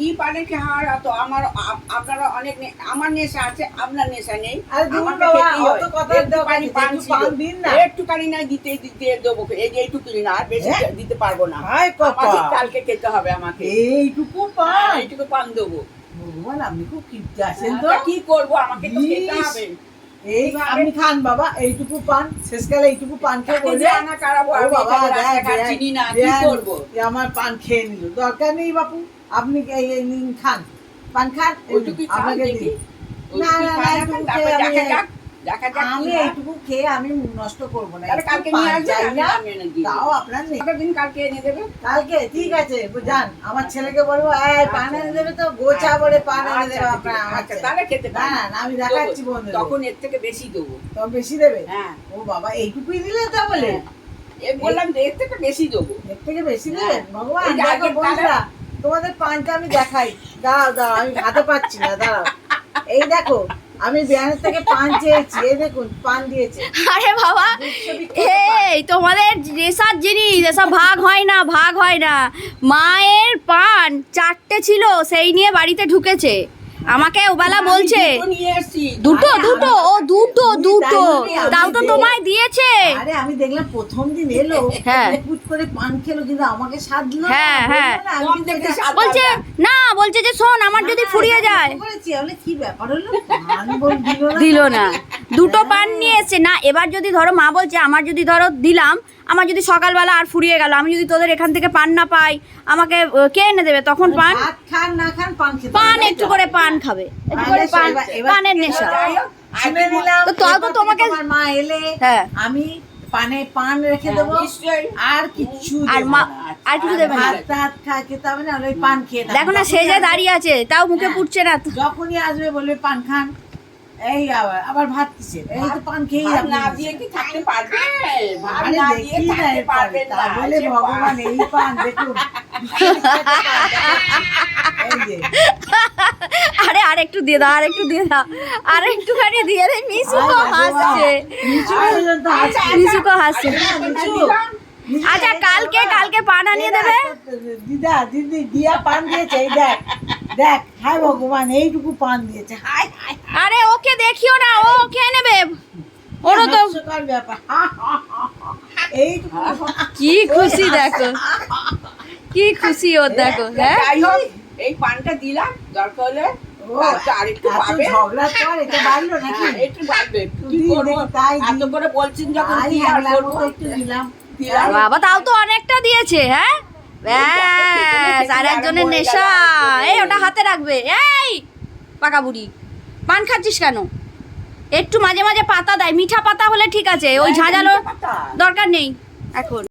কি পারে কি হার তো আমার আপ- আপনারা অনেক আমার নেশা আছে আপনার নেশা নেই। হয়। একটুখানি। না। দিতে দিতে দেবো। এই যে এইটুকুনি না আর বেশি হ্যাঁ? দিতে পারব না। হায় কালকে খেতে হবে আমাকে। এইটুকু হ্যাঁ, পান এইটুকু পান দেবো। ভগবান আপনি খুব কিপটে আছেন তো? কি করব? আমাকে তো খেতে হবে। এই আপনি খান বাবা এইটুকু পান শেষকালে এইটুকু পান খেয়ে বলবে আনা কারাবো আমি বাবা আমার পান খেয়ে নিল। দরকার নেই বাপু আপনি এই এই নিন খান। পান খান আপনাকে দিই না, না, না, আমি- হয়। এইটুকু খেয়ে আমি নষ্ট করব না। কালকে নিয়ে তাও। আপনার নেই। দিন কালকে এনে দেবে? কালকে ঠিক আছে যান। আমার ছেলেকে বলব এই পান এনে দেবে তো গোছা বলে পান এনে আচ্ছা, দেবে আপনার আচ্ছা, তাহলে খেতে না না না, আমি দেখাচ্ছি বন্ধু তখন এর থেকে বেশি দেবো। তো বেশি দেবে? হ্যাঁ। ও বাবা এইটুকুই দিলে তা বলে এ বললাম যে এর থেকে বেশি দেবো। এর থেকে বেশি হ্যাঁ। ভগবান বন্ধুরা তোমাদের পানটা আমি দেখাই। দাঁড়াও দাঁড়াও আমি হাতে পাচ্ছি না দাঁড়াও। এই দেখো আমি বিহানের থেকে পান চেয়েছি এই দেখুন পান দিয়েছে। আরে বাবা এই তোমাদের রেশার জিনিস এসব ভাগ হয় না ভাগ হয় না। মায়ের পান চারটে ছিল সেই নিয়ে বাড়িতে ঢুকেছে। আমাকে ওবালা আমি বলছে দুটো দুটো ও দুটো দুটো। দাও তাও তো তোমায় দিয়েছে। আরে আমি দেখলাম প্রথম দিন এলো হ্যাঁ। পুট করে পান খেলো কিন্তু আমাকে স্বাদ দিল হ্যাঁ, হ্যাঁ। বলছে না। বলছে যে শোন আমার যদি ফুরিয়ে যায়। বলেছি তাহলে কি ব্যাপার হলো? পান বল দিল না দিল না। দুটো পান নিয়ে এসছে। না এবার যদি ধরো মা বলছে আমার যদি ধরো দিলাম আমার যদি সকালবেলা আর ফুরিয়ে গেল আমি যদি তোদের এখান থেকে পান না পাই আমাকে কে এনে দেবে? তখন পান খান না খান পান খেতে পান একটু করে পান খাবে। একটু করে পান পানের নেশা। তো তোমাকে- মা এলে হ্যাঁ। আমি পানে পান রেখে হ্যাঁ, দেবো। আর কিচ্ছু আর মা আর কিছু দেবে না। খেতে হবে না ওই পান খেয়ে দেখো না সে যে দাঁড়িয়ে আছে তাও মুখে হ্যাঁ। ফুটছে না। যখনই আসবে বলবে পান খান। এই আবার আবার ভাত কিসের? এই তো পান আপনি না দিয়ে কি থাকতে পারবে ভাত আরে না দিয়ে না থাকতে পারবে না বলে ভগবান এই পান দেখুন। আরে আর একটু দিয়ে দাও আর একটু দিয়ে দাও। আর একটুখানি দিয়ে দে মিশুকো হাসছে। পর্যন্ত হাসছে। মিশুকো হাসছে। না, নিচু। নিচু আচ্ছা কালকে কালকে পান আনিয়ে দেবে? দিদা দিদি দিয়া পান দিয়েছে এই দেখ দেখ হায় ভগবান এইটুকু পান দিয়েছে হায় হায় আরে ওকে দেখিও না ও খেয়ে নেবে। ওরও তো ব্যাপার। এইটুকু কি খুশি দেখো। কি খুশি ওর দেখো হ্যাঁ? এই পানটা দিলাম দরকার হলে ও, আচ্ছা, আরেকটু এত পাবে? ঝগড়ার পর এটা বাড়লো নাকি? হ্যাঁ, একটু বাড়বে কি করব তাই। এত করে বলছেন যখন কি আর করব? একটু দিলাম। বাবা তাও তো অনেকটা দিয়েছে হ্যাঁ? ব্যাস আর একজনের নেশা। এই ওটা হাতে রাখবে। এই পাকা বুড়ি পান খাচ্ছিস কেন? একটু মাঝে মাঝে পাতা দেয় মিঠা পাতা হলে ঠিক আছে ওই ঝাঁঝালো দরকার নেই এখন।